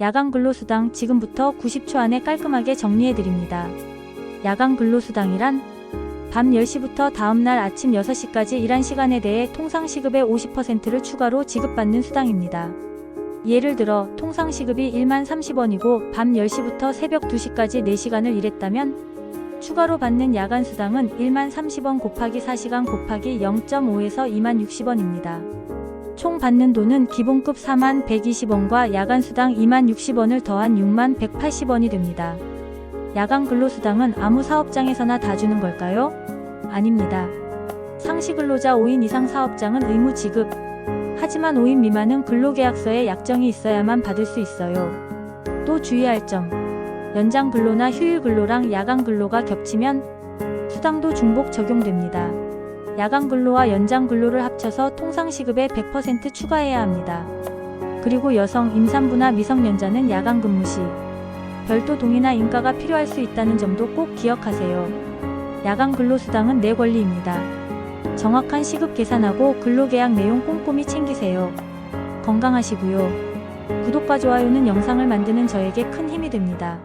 야간 근로수당 지금부터 90초 안에 깔끔하게 정리해드립니다. 야간 근로수당이란 밤 10시부터 다음날 아침 6시까지 일한 시간에 대해 통상 시급의 50%를 추가로 지급받는 수당입니다. 예를 들어 통상 시급이 1만 30원이고 밤 10시부터 새벽 2시까지 4시간을 일했다면 추가로 받는 야간 수당은 1만 30원 곱하기 4시간 곱하기 0.5에서 2만 60원입니다. 총 받는 돈은 기본급 4만 120원과 야간 수당 2만 60원을 더한 6만 180원이 됩니다. 야간 근로수당은 아무 사업장에서나 다 주는 걸까요? 아닙니다. 상시 근로자 5인 이상 사업장은 의무 지급. 하지만 5인 미만은 근로계약서에 약정이 있어야만 받을 수 있어요. 또 주의할 점. 연장 근로나 휴일 근로랑 야간 근로가 겹치면 수당도 중복 적용됩니다. 야간 근로와 연장 근로를 합쳐서 통상 시급에 100% 추가해야 합니다. 그리고 여성, 임산부나 미성년자는 야간 근무 시 별도 동의나 인가가 필요할 수 있다는 점도 꼭 기억하세요. 야간 근로수당은 내 권리입니다. 정확한 시급 계산하고 근로계약 내용 꼼꼼히 챙기세요. 건강하시고요. 구독과 좋아요는 영상을 만드는 저에게 큰 힘이 됩니다.